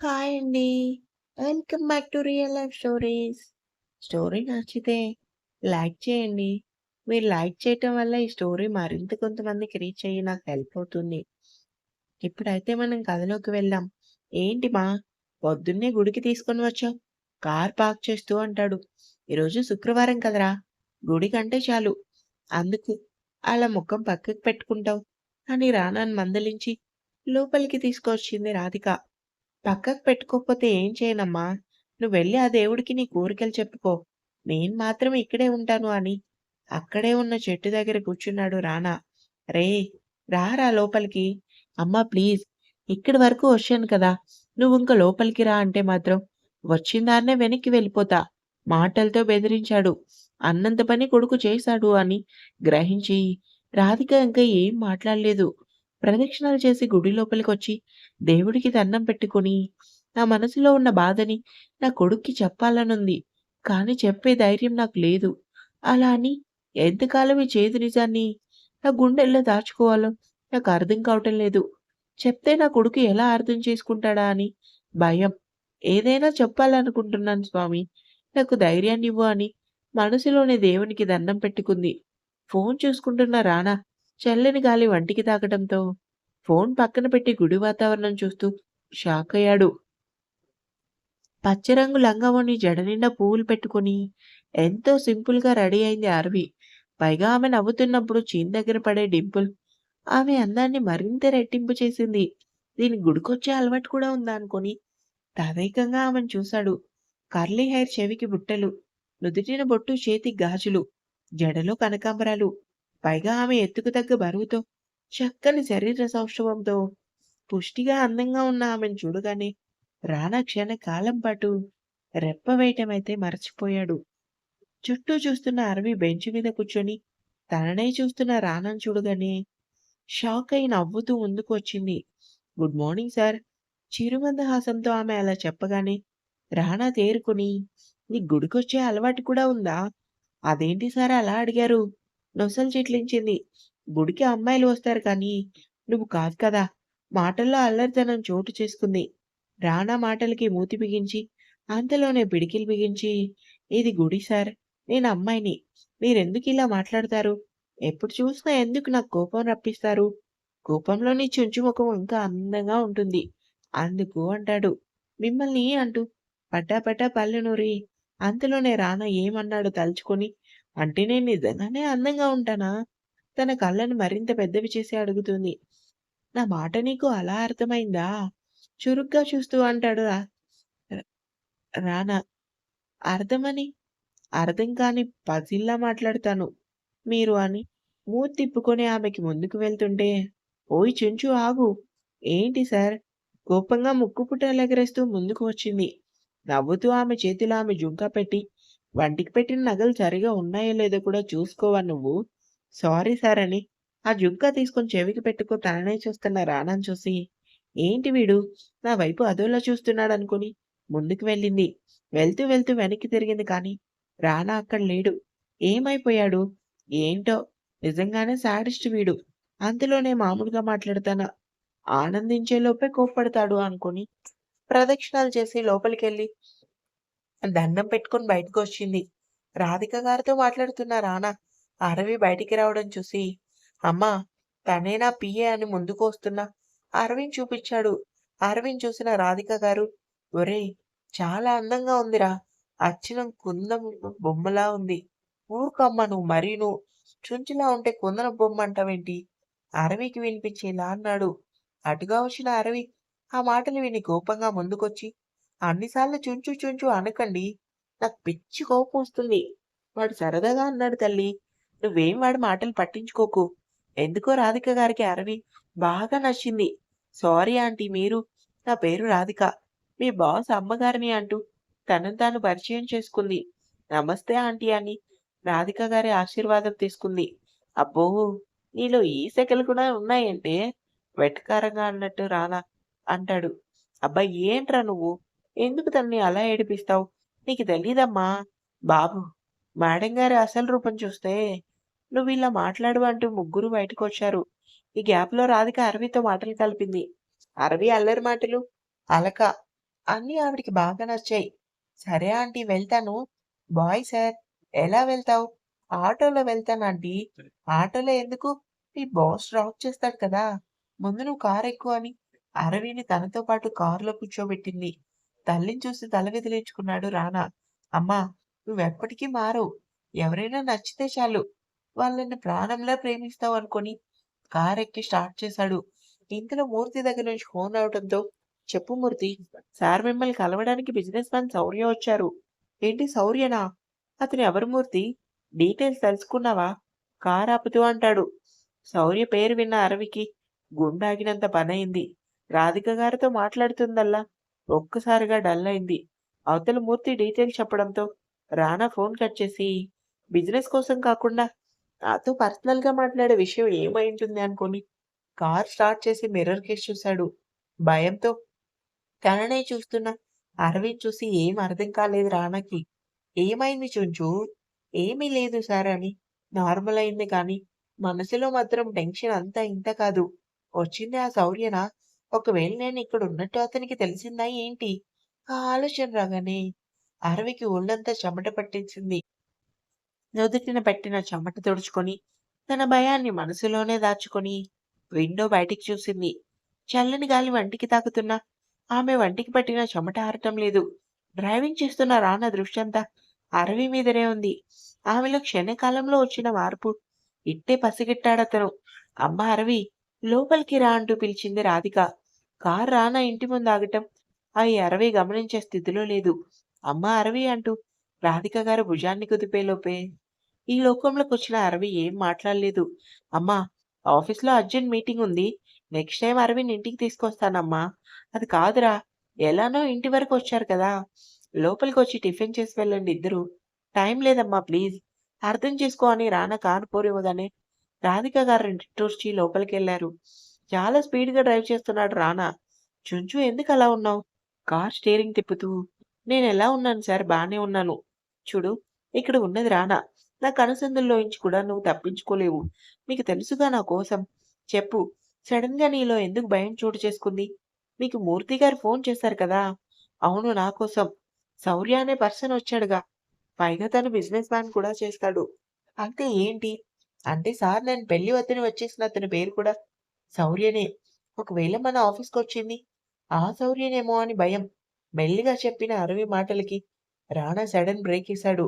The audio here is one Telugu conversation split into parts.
హాయ్ అండి. Welcome back to real life stories. Story నచ్చితే లైక్ చేయండి. మీరు లైక్ చేయటం వల్ల ఈ స్టోరీ మరింత కొంతమందికి రీచ్ అయ్యి నాకు హెల్ప్ అవుతుంది. ఇప్పుడైతే మనం కథలోకి వెళ్దాం. ఏంటి మా పొద్దున్నే గుడికి తీసుకొని వచ్చావు? కార్ పార్క్ చేస్తూ అంటాడు. ఈరోజు శుక్రవారం కదరా! గుడి కంటే చాలు. అందుకు అలా ముఖం పక్కకు పెట్టుకుంటావు అని రానాని మందలించి లోపలికి తీసుకొచ్చింది రాధిక. పక్కకు పెట్టుకోకపోతే ఏం చేయనమ్మా? నువ్వు వెళ్ళి ఆ దేవుడికి నీ కోరికలు చెప్పుకో. నేను మాత్రం ఇక్కడే ఉంటాను అని అక్కడే ఉన్న చెట్టు దగ్గర కూర్చున్నాడు రానా. రే రారా లోపలికి. అమ్మా ప్లీజ్ ఇక్కడి వరకు వచ్చాను కదా! నువ్వు ఇంకా లోపలికి రా అంటే మాత్రం వచ్చిన దారినే వెనక్కి వెళ్ళిపోతా మాటలతో బెదిరించాడు. అన్నంత పని కొడుకు చేశాడు అని గ్రహించి రాధిక ఇంకా ఏం మాట్లాడలేదు. ప్రదక్షిణాలు చేసి గుడి లోపలికొచ్చి దేవుడికి దండం పెట్టుకొని నా మనసులో ఉన్న బాధని నా కొడుక్కి చెప్పాలనుంది. కానీ చెప్పే ధైర్యం నాకు లేదు. అలా అని ఎంతకాలం ఈ చేదు నిజాన్ని నా గుండెల్లో దాచుకోవాలో నాకు అర్థం కావటం లేదు. చెప్తే నా కొడుకు ఎలా అర్థం చేసుకుంటాడా అని భయం. ఏదైనా చెప్పాలనుకుంటున్నాను స్వామి. నాకు ధైర్యాన్ని ఇవ్వు అని మనసులోనే దేవునికి దండం పెట్టుకుంది. ఫోన్ చూసుకుంటున్న రానా చల్లని గాలి వంటికి తాకడంతో ఫోన్ పక్కన పెట్టి గుడి వాతావరణం చూస్తూ షాక్ అయ్యాడు పచ్చరంగు లంగావోణి జడ నిండా పువ్వులు పెట్టుకొని ఎంతో సింపుల్‌గా రెడీ అయింది అరవి. పైగా ఆమె నవ్వుతున్నప్పుడు చిన్ దగ్గర పడే డింపుల్ ఆమె అందాన్ని మరింత రెట్టింపు చేసింది. దీని గుడికొచ్చే అలవాటు కూడా ఉందా అనుకోని తదేకంగా ఆమెను చూశాడు. కర్లీ హెయిర్ చెవికి బుట్టలు, నుదుటిన బొట్టు చేతి గాజులు, జడలో కనకాంబరాలు. పైగా ఆమె ఎత్తుకు తగ్గ బరువుతో చక్కని శరీర సౌష్ఠవంతో పుష్టిగా అందంగా ఉన్న ఆమెను చూడగానే రానా క్షణకాలం పాటు రెప్ప వేయటమైతే మరచిపోయాడు. చుట్టూ చూస్తున్న అరవి బెంచ్ మీద కూర్చొని తననే చూస్తున్న రానాను చూడగానే షాక్ అయి నవ్వుతూ ముందుకు వచ్చింది. Good morning sir. చిరుమందహాసంతో ఆమె అలా చెప్పగానే రానా తేరుకుని నీ గుడికొచ్చే అలవాటు కూడా ఉందా? అదేంటి సార్ అలా అడిగారు? నొసలు చిట్లించింది. గుడికి అమ్మాయిలు వస్తారు కానీ నువ్వు కాదు కదా! మాటల్లో అల్లరితనం చోటు చేసుకుంది. రానా మాటలకి మూతి బిగించి అంతలోనే పిడికిలు బిగించి ఇది గుడి సార్. నేను అమ్మాయిని. మీరెందుకు ఇలా మాట్లాడతారు? ఎప్పుడు చూసినా ఎందుకు నాకు కోపం రప్పిస్తారు? కోపంలోని చుంచుముఖం ఇంకా అందంగా ఉంటుంది. అందుకు అంటాడు. మిమ్మల్ని అంటూ పటాపటా పళ్ళు నూరి అంతలోనే రానా ఏమన్నాడు తలుచుకొని అంటే నేను నిజంగానే అందంగా ఉంటానా? తన కళ్ళను మరింత పెద్దవి చేసి అడుగుతుంది. నా మాట నీకు అలా అర్థమైందా? చురుగ్గా చూస్తూ అంటాడు రా రానా. అర్థమని? అర్థం కాని పజిల్లా మాట్లాడతాను. మీరు అని మూతి తిప్పుకొని ఆమెకి ముందుకు వెళ్తుంటే ఓయ్ చెంచు ఆగు. ఏంటి సార్? కోపంగా ముక్కుపుటాలెగరేస్తూ ముందుకు వచ్చింది. నవ్వుతూ ఆమె చేతిలో ఆమె జుంకా పెట్టి వంటికి పెట్టిన నగలు సరిగా ఉన్నాయో లేదో కూడా చూసుకోవా నువ్వు? సారీ సార్ అని ఆ జుగ్గా తీసుకొని చెవికి పెట్టుకో తననే చూస్తున్న రానాని చూసి ఏంటి వీడు నా వైపు అదోలా చూస్తున్నాడు అనుకుని ముందుకు వెళ్ళింది. వెళ్తూ వెళ్తూ వెనక్కి తిరిగింది కానీ రానా అక్కడ లేడు. ఏమైపోయాడు? ఏంటో నిజంగానే సాడిస్ట్ వీడు. అంతలోనే మామూలుగా మాట్లాడతానా ఆనందించేలోపే కోప్పడతాడు అనుకుని ప్రదక్షిణాలు చేసి లోపలికెళ్ళి దండం పెట్టుకొని బయటకొచ్చింది. రాధిక గారితో మాట్లాడుతున్న రానా అరవి బయటికి రావడం చూసి అమ్మా తనేనా పిఏ అని ముందుకు వస్తున్నా అరవిని చూపించాడు. అరవిని చూసిన రాధిక గారు ఒరేయ్! చాలా అందంగా ఉందిరా. అచ్చినం కుందం బొమ్మలా ఉంది. ఊరుకమ్మ నువ్వు మరీను. చుంచులా ఉంటే కుందన బొమ్మ అంటావేంటి? అరవికి వినిపించేలా అన్నాడు. అటుగా వచ్చిన అరవి ఆ మాటలు విని కోపంగా ముందుకొచ్చి అన్నిసార్లు చుంచు చుంచు అనకండి. నాకు పిచ్చి కోపం వస్తుంది. వాడు సరదాగా అన్నాడు తల్లి నువ్వేం వాడి మాటలు పట్టించుకోకు. ఎందుకో రాధిక గారికి అరవి బాగా నచ్చింది. సారీ ఆంటీ మీరు నా పేరు రాధిక. మీ బాస్ అమ్మగారిని అంటూ తనను తాను పరిచయం చేసుకుంది. నమస్తే ఆంటీ అని రాధిక గారి ఆశీర్వాదం తీసుకుంది. అబ్బో! నీలో ఈ సెకలు కూడా ఉన్నాయంటే వెటకారంగా అన్నట్టు రానా అంటాడు. అబ్బా! ఏంట్రా నువ్వు? ఎందుకు తనని అలా ఏడిపిస్తావు? నీకు తెలీదమ్మా! బాబు మేడం గారి అసలు రూపం చూస్తే నువ్వు ఇలా మాట్లాడు అంటూ ముగ్గురు బయటకు వచ్చారు ఈ గ్యాప్‌లో రాధిక అరవితో మాటలు కలిపింది. అరవి అల్లరి మాటలు అలక. అన్నీ ఆవిడకి బాగా నచ్చాయి. సరే ఆంటీ వెళ్తాను. Bye sir. ఎలా వెళ్తావు? ఆటోలో వెళ్తాను ఆంటీ. ఆటోలో ఎందుకు? మీ బాస్ డ్రాప్ చేస్తాడు కదా! ముందు నువ్వు కారు ఎక్కువ అని అరవిని తనతో పాటు కారులో కూర్చోబెట్టింది. తల్లిని చూసి తల విదిలించుకున్నాడు రానా. అమ్మా! నువ్వెప్పటికీ మారవు. ఎవరైనా నచ్చితే చాలు. వాళ్ళని ప్రాణంలా ప్రేమిస్తావు అనుకోని కారెక్కి స్టార్ట్ చేశాడు. ఇంతలో మూర్తి దగ్గర నుంచి ఫోన్ రావడంతో చెప్పు మూర్తి. సార్ మిమ్మల్ని కలవడానికి బిజినెస్ మ్యాన్ శౌర్య వచ్చారు. ఏంటి శౌర్యనా? అతను ఎవరు మూర్తి? డీటెయిల్స్ తెలుసుకున్నావా? కారు ఆపుతూ అంటాడు. శౌర్య పేరు విన్న అరవికి గుండాగినంత పనయింది. రాధిక గారితో మాట్లాడుతుందల్లా ఒక్కసారిగా డల్ అయింది. అవతల మూర్తి డీటెయిల్స్ చెప్పడంతో రానా ఫోన్ కట్ చేసి బిజినెస్ కోసం కాకుండా నాతో పర్సనల్‌గా మాట్లాడే విషయం ఏమైంటుంది అనుకోని కార్ స్టార్ట్ చేసి మిర్రర్ కేసు చూశాడు. భయంతో తననే చూస్తున్న అరవింద్ చూసి ఏం అర్థం కాలేదు రానాకి. ఏమైంది చుంచు? ఏమీ లేదు సార్ అని నార్మల్ అయింది కానీ మనసులో మాత్రం టెన్షన్ అంతా ఇంత కాదు. వచ్చింది ఆ శౌర్యనా? ఒకవేళ నేను ఇక్కడ ఉన్నట్టు అతనికి తెలిసిందా ఏంటి? ఆ ఆలోచన రాగానే అరవికి ఒళ్ళంతా చెమట పట్టించింది నుదుటిన పెట్టిన చెమట తుడుచుకొని తన భయాన్ని మనసులోనే దాచుకొని విండో బయటికి చూసింది. చల్లని గాలి వంటికి తాకుతున్నా ఆమె వంటికి పట్టిన చెమట ఆరటం లేదు. డ్రైవింగ్ చేస్తున్న రాన దృష్టంతా అరవి మీదనే ఉంది. ఆమెలో క్షణకాలంలో వచ్చిన మార్పు ఇట్టే పసిగట్టాడతను. అమ్మ అరవి! లోపలికి రా అంటూ పిలిచింది రాధిక. కారు రానా ఇంటి ముందు ఆగటం ఆ అరవి గమనించే స్థితిలో లేదు. అమ్మా అరవి అంటూ రాధిక గారు భుజాన్ని కుదిపేలోపే ఈ లోకంలోకి వచ్చిన అరవి ఏం మాట్లాడలేదు. అమ్మా! ఆఫీస్‌లో అర్జెంట్ మీటింగ్ ఉంది. నెక్స్ట్ టైం అరవిని ఇంటికి తీసుకొస్తానమ్మా. అది కాదురా! ఎలానో ఇంటి వరకు వచ్చారు కదా! లోపలికి వచ్చి టిఫిన్ చేసి వెళ్ళండి ఇద్దరు టైం లేదమ్మా ప్లీజ్. అర్థం చేసుకో అని రానా కారు పోనివ్వగానే రాధిక గారు తుడిచి లోపలికి వెళ్ళారు చాలా స్పీడ్‌గా డ్రైవ్ చేస్తున్నాడు రానా. చుంచు ఎందుకు అలా ఉన్నావు? కార్ స్టీరింగ్ తిప్పుతూ నేను ఎలా ఉన్నాను సార్ బాగానే ఉన్నాను. చూడు ఇక్కడ ఉన్నది రానా. నా కనుసందుల్లోంచి కూడా నువ్వు తప్పించుకోలేవు. మీకు తెలుసుగా నా కోసం. చెప్పు సడన్గా నీలో ఎందుకు భయం చోటు చేసుకుంది? మీకు మూర్తి గారు ఫోన్ చేశారు కదా! అవును నా కోసం. శౌర్య అనే పర్సన్ వచ్చాడుగా. పైగా తను బిజినెస్ మ్యాన్ కూడా చేస్తాడు. అంటే ఏంటి? అంటే సార్ నేను పెళ్ళి వద్దని వచ్చేసిన అతని పేరు కూడా శౌర్యనే. ఒకవేళ మన ఆఫీస్కి వచ్చింది ఆ శౌర్యనేమో అని భయం. మెల్లిగా చెప్పిన అరవి మాటలకి రానా బ్రేక్ ఇస్తాడు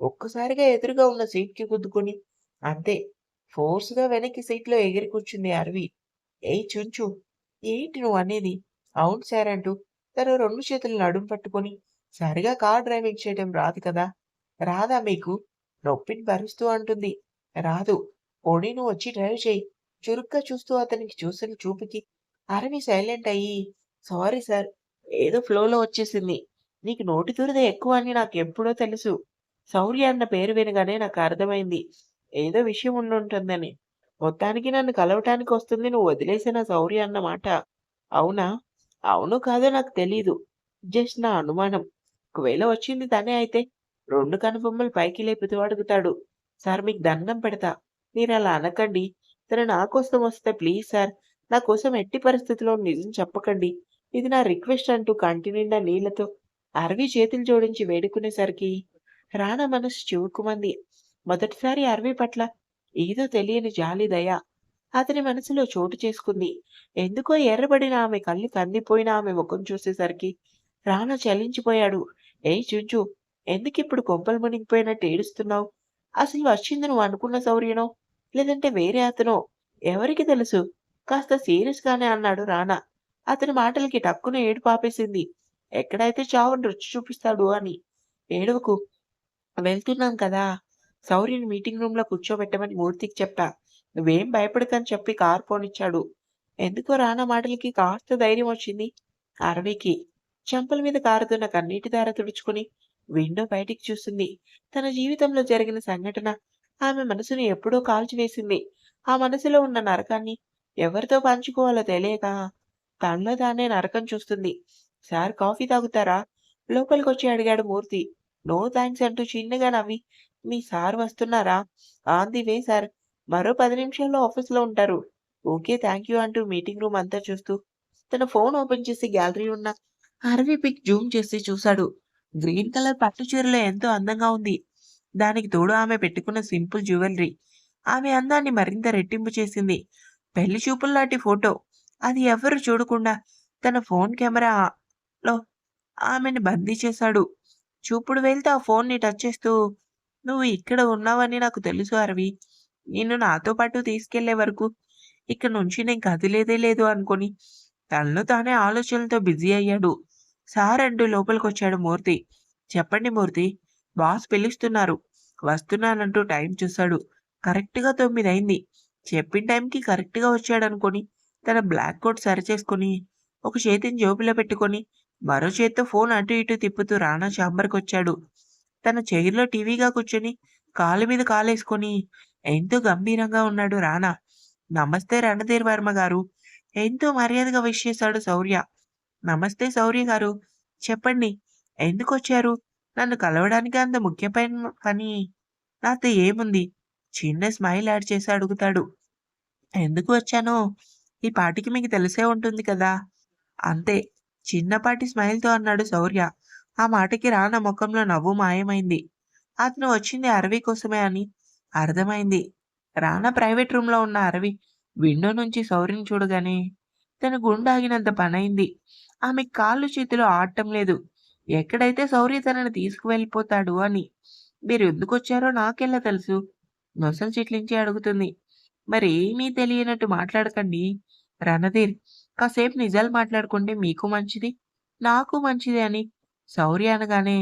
ఒక్కసారిగా ఎదురుగా ఉన్న సీట్‌కి గుద్దుకొని అంతే ఫోర్స్‌గా వెనక్కి సీట్‌లో ఎగిరి కూర్చుంది అరవి. ఏయ్ చుంచు! ఏంటి నువ్వు అనేది అవును సార్ అంటూ తన రెండు చేతులను నడుము పట్టుకొని సరిగా కార్ డ్రైవింగ్ చేయడం రాదు కదా! రాదా మీకు? నొప్పిని భరుస్తూ అంటుంది. రాదు. పోనీ నువ్వొచ్చి డ్రైవ్ చెయ్యి. చురుగ్గా చూస్తూ అతనికి చూసిన చూపుకి అరవి సైలెంట్ అయ్యి సారీ సార్. ఏదో ఫ్లోలో వచ్చేసింది. నీకు నోటి దురద ఎక్కువ అని నాకు ఎప్పుడో తెలుసు. శౌర్య అన్న పేరు వినగానే నాకు అర్థమైంది. ఏదో విషయం ఉండుంటుందని. మొత్తానికి నన్ను కలవటానికి వస్తుంది నువ్వు వదిలేసిన శౌర్య అన్న మాట. అవునా? అవును కాదో నాకు తెలీదు. జస్ట్ నా అనుమానం. ఒకవేళ వచ్చింది తనే అయితే రెండు కనుబొమ్మలు పైకి లేపుతూ అడుగుతాడు. సార్ మీకు దండం పెడతా. మీరు అలా అనకండి. తను నా కోసం వస్తే ప్లీజ్ సార్. నా కోసం ఎట్టి పరిస్థితిలో నిజం చెప్పకండి. ఇది నా రిక్వెస్ట్ అంటూ కంటి నిండా నీళ్ళతో అరవి చేతులు జోడించి వేడుకునేసరికి రానా మనసు చివుకుమంది మొదటిసారి అరవి పట్ల ఏదో తెలియని జాలి దయ అతని మనసులో చోటు చేసుకుంది. ఎందుకో ఎర్రబడిన ఆమె కళ్ళు కందిపోయిన ఆమె ముఖం చూసేసరికి రానా చలించిపోయాడు. ఏయ్ చుంచు! ఎందుకిప్పుడు కొంపలు మునిగిపోయినట్టు ఏడుస్తున్నావు? అసలు వచ్చింది నువ్వు అనుకున్న శౌర్యనో? లేదంటే వేరే అతనో? ఎవరికి తెలుసు? కాస్త సీరియస్‌గానే అన్నాడు రానా. అతని మాటలకి టక్కున ఏడుపు ఆపేసింది. ఎక్కడైతే చావును రుచి చూపిస్తాడు అని. ఏడవకు. వెళ్తున్నాం కదా! సౌర్యని మీటింగ్ రూమ్‌లో కూర్చోబెట్టమని మూర్తికి చెప్పా. నువ్వేం భయపడకని చెప్పి కారు పోనిచ్చాడు. ఎందుకో రానా మాటలకి కాస్త ధైర్యం వచ్చింది అరవికి. చెంపల మీద కారుతున్న కన్నీటి ధార తుడుచుకుని విండో బయటికి చూసింది. తన జీవితంలో జరిగిన సంఘటన ఆమె మనసుని ఎప్పుడో కాల్చివేసింది. ఆ మనసులో ఉన్న నరకాన్ని ఎవరితో పంచుకోవాలో తెలియక తనలో తానే నరకం చూస్తుంది. సార్ కాఫీ తాగుతారా? లోపలికి వచ్చి అడిగాడు మూర్తి. నో థ్యాంక్స్ అంటూ చిన్నగా నవ్వి మీ సార్ వస్తున్నారా? On the way sir. మరో పది నిమిషాల్లో ఆఫీస్‌లో ఉంటారు. ఓకే థ్యాంక్ యూ అంటూ మీటింగ్ రూమ్ అంతా చూస్తూ తన ఫోన్ ఓపెన్ చేసి గ్యాలరీ ఉన్న అరవి పిక్ జూమ్ చేసి చూశాడు. గ్రీన్ కలర్ పట్టు చీరలో ఎంతో అందంగా ఉంది. దానికి తోడు ఆమె పెట్టుకున్న సింపుల్ జ్యువెలరీ ఆమె అందాన్ని మరింత రెట్టింపు చేసింది. పెళ్ళి చూపుల్లాంటి ఫోటో. అది ఎవరు చూడకుండా తన ఫోన్ కెమెరాలో ఆమెను బందీ చేశాడు. చూపుడు వెళ్తే ఆ ఫోన్‌ని టచ్ చేస్తూ నువ్వు ఇక్కడ ఉన్నావని నాకు తెలుసు అరవి. నిన్ను నాతో పాటు తీసుకెళ్ళే వరకు ఇక్కడ నుంచి నేను కదిలేదే లేదు అనుకుని తనలో తానే ఆలోచనలతో బిజీ అయ్యాడు. సార్ అంటూ లోపలికొచ్చాడు మూర్తి. చెప్పండి మూర్తి. బాస్ పిలుస్తున్నారు. వస్తున్నానంటూ టైం చూశాడు. కరెక్ట్‌గా తొమ్మిది అయింది చెప్పిన టైంకి కరెక్ట్‌గా వచ్చాడనుకొని తన బ్లాక్ కోట్ సరిచేసుకొని, ఒక చేతిని జోబులో పెట్టుకొని, మరో చేత్తో ఫోన్ అటు ఇటు తిప్పుతూ రానా ఛాంబర్‌కొచ్చాడు. తన చైర్‌లో టీవీగా కూర్చొని కాలు మీద కాలేసుకొని ఎంతో గంభీరంగా ఉన్నాడు రానా. నమస్తే రణధీర్ వర్మ గారు. ఎంతో మర్యాదగా విష్ చేశాడు శౌర్య. నమస్తే శౌర్య గారు. చెప్పండి. ఎందుకు వచ్చారు నన్ను కలవడానికి అంత ముఖ్యమైన పని నాతో ఏముంది? చిన్న స్మైల్ యాడ్ చేసి అడుగుతాడు. ఎందుకు వచ్చానో ఈ పాటికి మీకు తెలిసే ఉంటుంది కదా! అంతే. చిన్నపాటి స్మైల్‌తో అన్నాడు శౌర్య. ఆ మాటకి రాన మొఖంలో నవ్వు మాయమైంది. అతను వచ్చింది అరవి కోసమే అని అర్థమైంది. రానా ప్రైవేట్ రూమ్‌లో ఉన్న అరవి విండో నుంచి శౌర్యని చూడగానే తన గుండాగినంత పనైంది. ఆమె కాళ్ళు చేతిలో ఆడటం లేదు. ఎక్కడైతే సౌర్య తనని తీసుకువెళ్ళిపోతాడు అని. మీరు ఎందుకు వచ్చారో నాకెలా తెలుసు? నొసలు చిట్లించి అడుగుతుంది. మరేమీ తెలియనట్టు మాట్లాడకండి. రణధీర్. కాసేపు నిజాలు మాట్లాడుకుంటే మీకు మంచిది. నాకు మంచిది అని శౌర్య అనగానే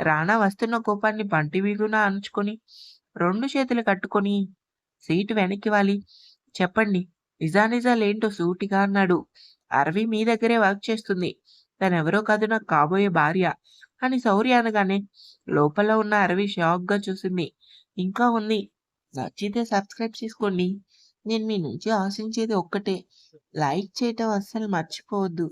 రానా వస్తున్న కోపాన్ని పంటి బిగున అణుచుకొని, రెండు చేతులు కట్టుకొని సీటు వెనక్కి వాలి చెప్పండి. నిజానిజాలేంటో సూటిగా అన్నాడు. అరవి మీ దగ్గరే వర్క్ చేస్తుంది. తనెవరో కాదు నాకు కాబోయే భార్య అని శౌర్య అనగానే లోపల ఉన్న అరవి షాక్‌గా చూసింది. ఇంకా ఉంది. నచ్చితే సబ్స్క్రైబ్ చేసుకోండి. నేను మీ నుంచి ఆశించేది ఒక్కటే. లైక్ చేయటం అస్సలు మర్చిపోవద్దు.